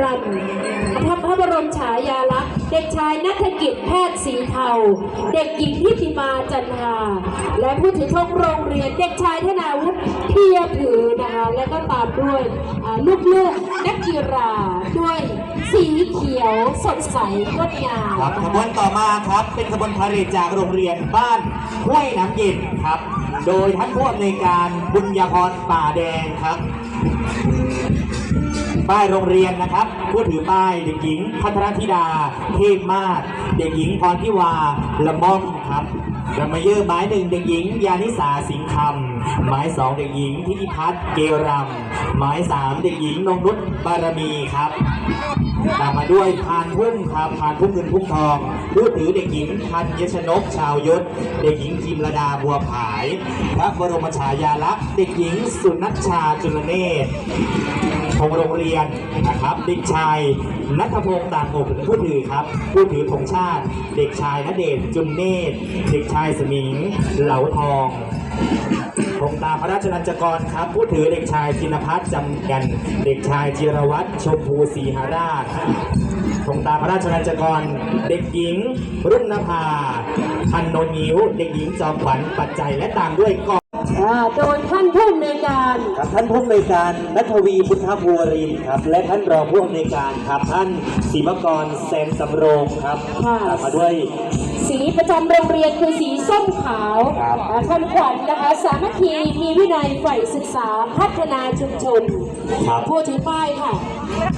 รำพระพระบรมฉายาลักษณ์ เด็กชายนัฐกิจแพทย์สีเทา เด็กหญิงทิติมาจันทาและผู้ถือธงโรงเรียนเด็กชายธนาวุฒิเพียผือนะคะแล้วก็ตามด้วยลูกๆนักกีฬาด้วยสีเขียวสดใสงดงามครับขบวนต่อมาครับเป็นขบวนพาเหรดจากโรงเรียนบ้านห้วยน้ำเย็นครับ โดยท่านผู้อำนวยการบุญญาพรป่าแดงครับ ป้ายโรงเรียนนะครับ ผู้ถือป้ายเด็กหญิงพัทรธิดา เทพมาศเด็กหญิงพรทิวาละม่อมครับลำมาเยอร์หมายหนึ่งเด็กหญิง ยานิสาสิงห์คำหมายสองเด็กหญิงทิติพัฒน์เกลรำหมายสามเด็กหญิงนงนุชบารมีครับตามมาด้วยพานพุ่มครับพานพุ่มเงินพุ่มทองผู้ถือเด็กหญิงพันยชนกชาวยศ เด็กหญิงจิมระดาบัวผาย พระบรมฉายาลักษณ์เด็กหญิงสุนัชชาจุลเนตรของโรงเรียนนะครับ เด็กชายนัทพงศ์ต่างอกผู้ถือครับ ผู้ถือธงชาติ เด็กชายณเดชนจุลเนตรเด็กชายสมิงเหลาทอง ธงตามพระราชนัญจกรครับ ผู้ถือเด็กชายธินพัฒน์จำกัน เด็กชายจิรวัตรชมพูศรีหาราชธงตามพระราชนัญจกร เด็กหญิง รุ่งนภาพันโนนิ้ว เด็กหญิงจอมขวัญปัจจัยและตามด้วยกองอ่าโดยท่านผู้อำนวยการครับท่านผู้อำนวยการนัทวีพุทธภูรินทร์ครับ และท่านรองผู้อำนวยการครับท่านศิมกรแสนสำโรงครับค่ะ ตามมาด้วย สีประจำโรงเรียนคือสีส้มขาวครับอ่าคำขวัญนะคะสามัคคีมีวินัยใฝ่ศึกษาพัฒนาชุมชนครับผู้ถือป้ายค่ะ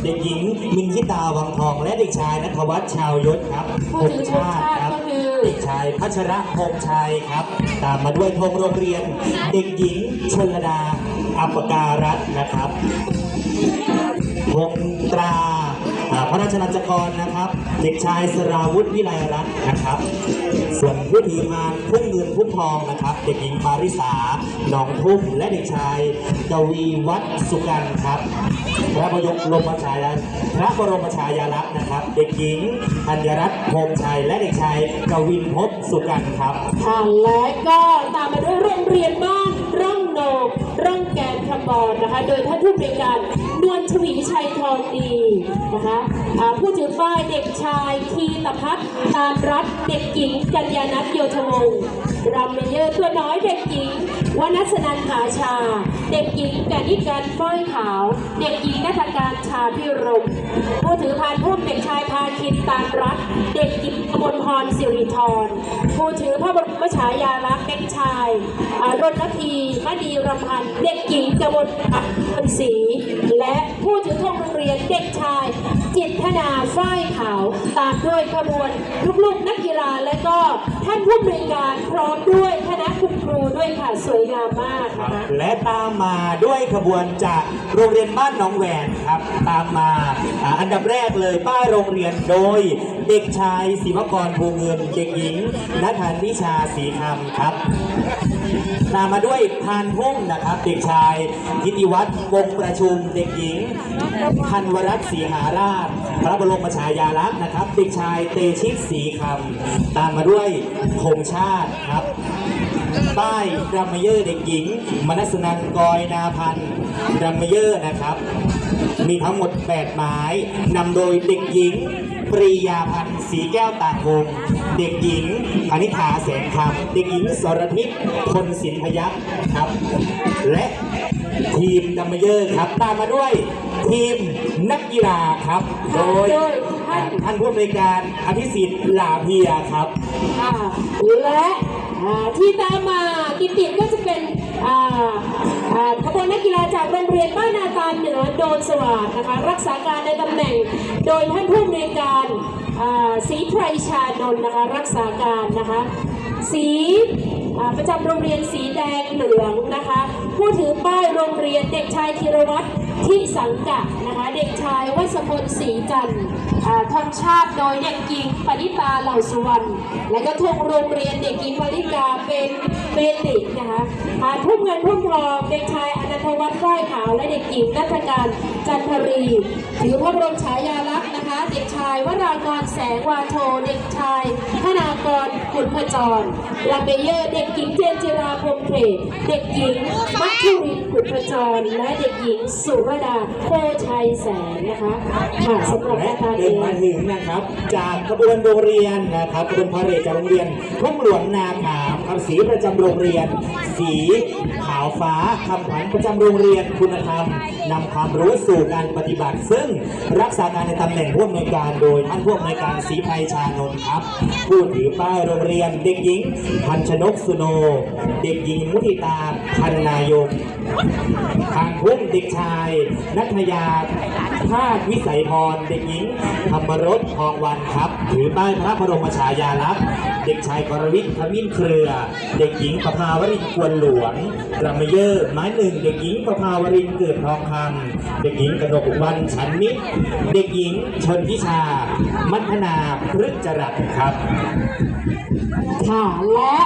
เด็กหญิงมินทิตาวังทองและเด็กชายนัทวัฒน์ชาวยศครับผู้ถือธงชาติครับก็คือเด็กชายพัชระพงษ์ชัยครับ ตามมาด้วยธงโรงเรียน เด็กหญิงชลดาอัปการัตน์นะครับธงตรา อ่าพระราชนัญจกรนะครับ เด็กชายสราวุฒิวิไลรัตน์นะครับ ส่วนผู้ถือพานพุ่มเงินพุ่มทองนะครับ เด็กหญิงปาริสาหนองทุ่มและเด็กชายกวีวัฒน์สุกันครับ พระบรมรมฉายาพระบรมฉายาลักษณ์นะครับ เด็กหญิงธัญรัตน์พงษ์ชัยและเด็กชายกวินพจน์สุกันครับ ค่ะและก็ตามมาด้วยโรงเรียนบ้าน กนคำบอลนะคะ โดยท่านผู้บริการนวลชวีชัยทองดีนะคะผู้ถือป้ายเด็กชายทีตพัฒน์ตามรัฐเด็กหญิงกัญญานัทโยธวงศ์รำเมเยอร์ตัวน้อยเด็กหญิงวนัสนันหาชา เด็กหญิงกนิการฝ้อยขาว เด็กหญิงนัฐการชาพิรมผู้ถือพานพุ่มเด็กชายพาคินตามรัฐเด็กหญิงกมลพรสิริธร ผู้ถือพระบรมฉายาลักษณ์เด็กชายอ่ารณพีมณีรำพันธ์เด็กหญิงกมลอักศรีและผู้ถือธงโรงเรียนเด็กชาย จิตธนาฝ้ายขาว ตามด้วยขบวนลูกๆนักกีฬาและก็ท่านผู้บริการพร้อมด้วยคณะคุณ ด้วยค่ะสวยงามมากนะคะ และตามมาด้วยขบวนจากโรงเรียนบ้านหนองแหวนครับ ตามมาอ่าอันดับแรกเลยป้ายโรงเรียนโดย เด็กชายศิวกรภูเงินเด็กหญิงนัทานวิชาสีคำครับ ตามมาด้วยพานพุ่มนะครับ เด็กชายกิติวัฒน์วงประชุมเด็กหญิงพันวรัตน์ศรีหาราช พระบรมฉายาลักษณ์นะครับ เด็กชายเตชิตศรีคำตามมาด้วยธงชาติครับ ป้ายรัมเมเยอร์เด็กหญิง มนัสนันกอยนาพันธ์รัมเมเยอร์นะครับ มีทั้งหมด 8 หมายนำโดยเด็กหญิง ปรียาพันธ์สีแก้วตากวงศ์เด็กหญิงอนิธาแสงคำเด็กหญิงสรทิพย์พลสินพยัคฆ์ครับ และทีมดัมเมเยอร์ครับตามมาด้วยทีมนักกีฬาครับ โดยโดยท่านท่านผู้อำนวยการอภิสิทธิ์ลาเพียครับค่ะและอ่า ที่ตามมาติดติดก็จะเป็นอ่าอ่าขบวนนักกีฬาจากโรงเรียนบ้านนาตาเหนือโดนสวัสดนะคะรักษาการในตำแหน่ง โดยท่านผู้อำนวยการอ่าศรีไพรชานนท์นะคะรักษาการนะคะสีประจำโรงเรียนสีแดงเหลืองนะคะผู้ถือป้ายโรงเรียนเด็กชายธีรวัตร ที่สังกัดนะคะเด็กชายวัชพลศรีจันทร์อ่าธงชาติโดยเด็กหญิงปณิตาเหล่าสุวรรณและก็ทงโรงเรียนเด็กหญิงปริกาเป็นเบตินะคะทุ่มเงินทุ่มทองเด็กชายอนันทวัฒน์ฝ้ายขาวและเด็กหญิงนัฐการจันทรีถื ระบรมฉายาลักษณ์นะคะ เด็กชายวรากรแสงวาโท เด็กชายธนากรขุนพจรลาเบเยอร์เด็กหญิงเจนจิราพรมเขตเด็กหญิงมัทธุรินขุนพจรและเด็กหญิงสุรดาโพชัยแสงนะคะค่ะสำหรับและอาคารเดินมาถึงนะครับ จากขบวนโรงเรียนนะครับขบวนพาเหรดจากโรงเรียนทุ่งหลวงนาขามคำสีประจำโรงเรียน สีาวฟ้าคำขวัญประจำโรงเรียนคุณธรรมนำความรู้สู่การปฏิบัติ ซึ่งรักษาการในตำแหน่งผู้อำนวยการโดยท่านผู้อำนวยการศรีไพรชานนท์ครับ ผู้ถือป้ายโรงเรียนเด็กหญิงพันชนกสุโน เด็กหญิงมุทิตาพันนายก ทางพุ่มเด็กชายนัทยาภาควิสัยพรเด็กหญิงธรรมรสทองวันครับ ถือป้ายพระบรมฉายาลักษณ์เด็กชายกรวิทย์ขมิ้นเครือ เด็กหญิงประภาวรินกวนหลวงกระมเยอร์ไม้หนึ่ง เด็กหญิงประภาวรินเกิดทองคำเด็กหญิงกนกวันฉันมิตรเด็กหญิงชนพิชา มัทนาพฤกจรัตครับค่ะและ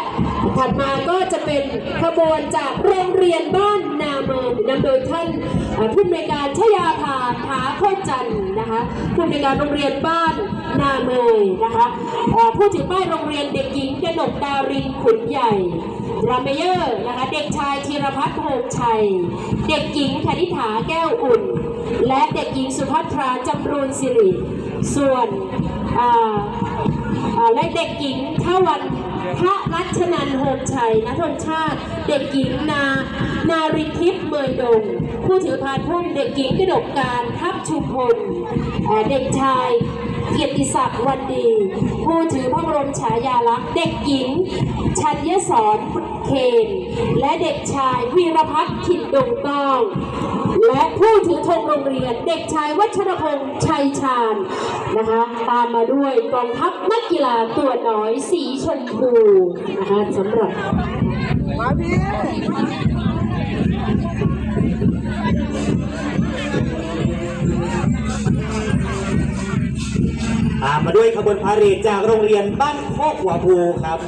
ถัดมาก็จะเป็นขบวนจากโรงเรียนบ้านนาม โดยท่านผู้อำนวยการชยาภาผาโคจันทร์นะคะผู้อำนวยการโรงเรียนบ้านนาเมยนะคะผู้ถือป้ายโรงเรียนเด็กหญิงกนกดารินขุนใหญ่รามเยอร์นะคะเด็กชายธีรพัฒน์โฮมชัย เด็กหญิงคณิฐาแก้วอุ่น และเด็กหญิงสุภัทราจำรูนสิริ ส่วนและเด็กหญิงทวัน พระรัชนันโฮมชัยนัทนชาติ เด็กหญิงนา นาริทิพย์เมยดง ผู้ถือพานพุ่มเด็กหญิงกระดกการทับชุมพลเด็กชายเกียรติศักดิ์วันดี ผู้ถือพระบรมฉายาลักษณ์เด็กหญิง ชัญญสอน เคน และเด็กชายวีรพัฒน์ขินดงต้อง และผู้ถือธงโรงเรียนเด็กชายวัชรพงษ์ชัยชาญนะคะ ตามมาด้วยกองทัพนักกีฬาตัวน้อยสีชมพูนะคะสำหรับมาพี่ตามมาด้วยขบวนพาเหรดจากโรงเรียนบ้านโคกหัวภูครับ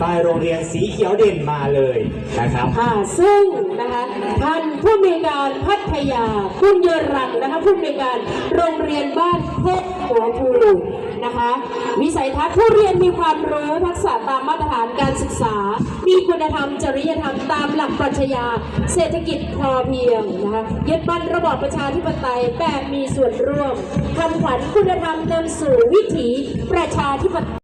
ป้ายโรงเรียนสีเขียวเด่นมาเลยนะครับ ค่ะซึ่งนะคะท่านผู้มีการพัทยาคุณเยรังนะคะผู้มีการโรงเรียนบ้านโคกหัวภูนะคะวิสัยทัศน์ผู้เรียนมีความรู้ทักษะตามมาตรฐานการศึกษา มีคุณธรรมจริยธรรมตามหลักปรัชญาเศรษฐกิจพอเพียงนะคะยึดมั่นระบอบประชาธิปไตยแบบมีส่วนร่วมทำขวัญคุณธรรมนำสู่วิถีประชาธิปไตย